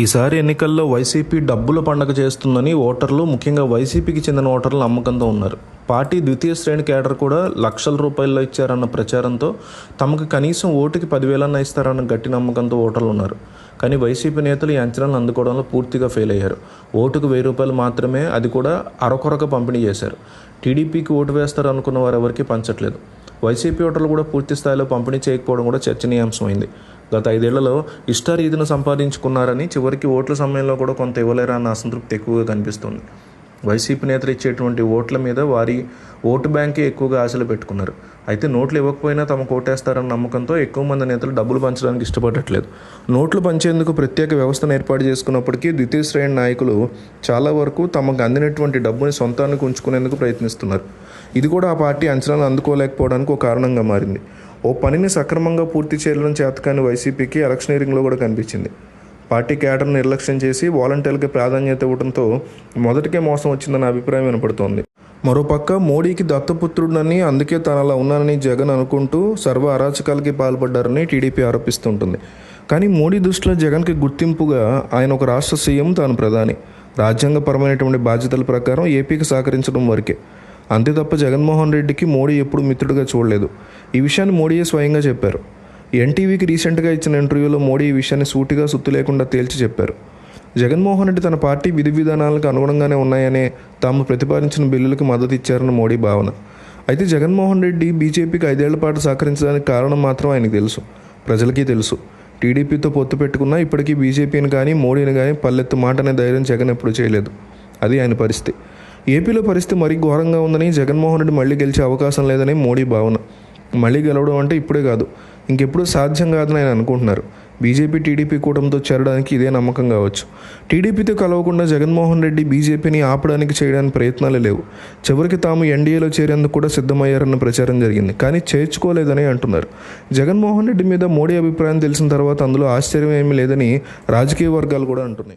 ఈసారి ఎన్నికల్లో వైసీపీ డబ్బుల పండగ చేస్తుందని ఓటర్లు ముఖ్యంగా వైసీపీకి చెందిన ఓటర్లు నమ్మకంతో ఉన్నారు. పార్టీ ద్వితీయ శ్రేణి కేడర్ కూడా లక్షల రూపాయల్లో ఇచ్చారన్న ప్రచారంతో తమకు కనీసం ఓటుకి పదివేలన్న ఇస్తారన్న గట్టి నమ్మకంతో ఓటర్లు ఉన్నారు. కానీ వైసీపీ నేతలు ఈ అంచనాలను అందుకోవడంలో పూర్తిగా ఫెయిల్ అయ్యారు. ఓటుకు వెయ్యి రూపాయలు మాత్రమే అది కూడా అరకొరక పంపిణీ చేశారు. టీడీపీకి ఓటు వేస్తారు అనుకున్న వారు ఎవరికీ పంచట్లేదు. వైసీపీ ఓటర్లు కూడా పూర్తి స్థాయిలో పంపిణీ చేయకపోవడం కూడా చర్చనీయాంశమైంది. గత ఐదేళ్ళలో ఇష్టారీతిని సంపాదించుకున్నారని చివరికి ఓట్ల సమయంలో కూడా కొంత ఇవ్వలేరన్న అసంతృప్తి ఎక్కువగా కనిపిస్తుంది. వైసీపీ నేతలు ఇచ్చేటువంటి ఓట్ల మీద వారి ఓటు బ్యాంకే ఎక్కువగా ఆశలు పెట్టుకున్నారు. అయితే నోట్లు ఇవ్వకపోయినా తమకు ఓటేస్తారన్న నమ్మకంతో ఎక్కువ మంది నేతలు డబ్బులు పంచడానికి ఇష్టపడట్లేదు. నోట్లు పంచేందుకు ప్రత్యేక వ్యవస్థను ఏర్పాటు చేసుకున్నప్పటికీ ద్వితీయ శ్రేణి నాయకులు చాలా వరకు తమకు అందినటువంటి డబ్బుని సొంతానికి ఉంచుకునేందుకు ప్రయత్నిస్తున్నారు. ఇది కూడా ఆ పార్టీ అంచనాలు అందుకోలేకపోవడానికి ఒక కారణంగా మారింది. ఓ పనిని సక్రమంగా పూర్తి చేయడం చేతకాని వైసీపీకి ఎలక్షనీరింగ్లో కూడా కనిపించింది. పార్టీ కేడర్ను నిర్లక్ష్యం చేసి వాలంటీర్లకు ప్రాధాన్యత ఇవ్వడంతో మొదటికే మోసం వచ్చిందన్న అభిప్రాయం వినపడుతోంది. మరోపక్క మోడీకి దత్తపుత్రుడని అందుకే తన అలా ఉన్నానని జగన్ అనుకుంటూ సర్వ అరాచకాలకి పాల్పడ్డారని టీడీపీ ఆరోపిస్తుంటుంది. కానీ మోడీ దృష్టిలో జగన్కి గుర్తింపుగా ఆయన ఒక రాష్ట్ర సీఎం తాను ప్రధాని. రాజ్యాంగపరమైనటువంటి బాధ్యతల ప్రకారం ఏపీకి సహకరించడం వరకే. అంతే తప్ప జగన్మోహన్ రెడ్డికి మోడీ ఎప్పుడు మిత్రుడిగా చూడలేదు. ఈ విషయాన్ని మోడీయే స్వయంగా చెప్పారు. ఎన్టీవీకి రీసెంట్గా ఇచ్చిన ఇంటర్వ్యూలో మోడీ ఈ విషయాన్ని సూటిగా సుత్తు లేకుండా తేల్చి చెప్పారు. జగన్మోహన్ రెడ్డి తన పార్టీ విధి విధానాలకు అనుగుణంగానే ఉన్నాయనే తాము ప్రతిపాదించిన బిల్లులకు మద్దతు ఇచ్చారన్న మోడీ భావన. అయితే జగన్మోహన్ రెడ్డి బీజేపీకి ఐదేళ్ళ పాటు సహకరించడానికి కారణం మాత్రం ఆయనకు తెలుసు. ప్రజలకి తెలుసు. టీడీపీతో పొత్తు పెట్టుకున్నా ఇప్పటికీ బీజేపీని కానీ మోడీని కానీ పల్లెత్తు మాట అనే ధైర్యం జగన్ ఎప్పుడు చేయలేదు. అది ఆయన పరిస్థితి. ఏపీలో పరిస్థితి మరీ ఘోరంగా ఉందని జగన్మోహన్ రెడ్డి మళ్ళీ గెలిచే అవకాశం లేదని మోడీ భావన. మళ్ళీ గెలవడం అంటే ఇప్పుడే కాదు. ఇంకెప్పుడు సాధ్యం కాదని ఆయన అనుకుంటున్నారు. బీజేపీ టీడీపీ కూటమితో చేరడానికి ఇదే నమ్మకం కావచ్చు. టీడీపీతో కలవకుండా జగన్మోహన్ రెడ్డి బీజేపీని ఆపడానికి చేయడానికి ప్రయత్నాలు లేవు. చివరికి తాము ఎన్డీఏలో చేరేందుకు కూడా సిద్ధమయ్యారన్న ప్రచారం జరిగింది. కానీ చేర్చుకోలేదని అంటున్నారు. జగన్మోహన్ రెడ్డి మీద మోడీ అభిప్రాయం తెలిసిన తర్వాత అందులో ఆశ్చర్యం ఏమీ లేదని రాజకీయ వర్గాలు కూడా అంటున్నాయి.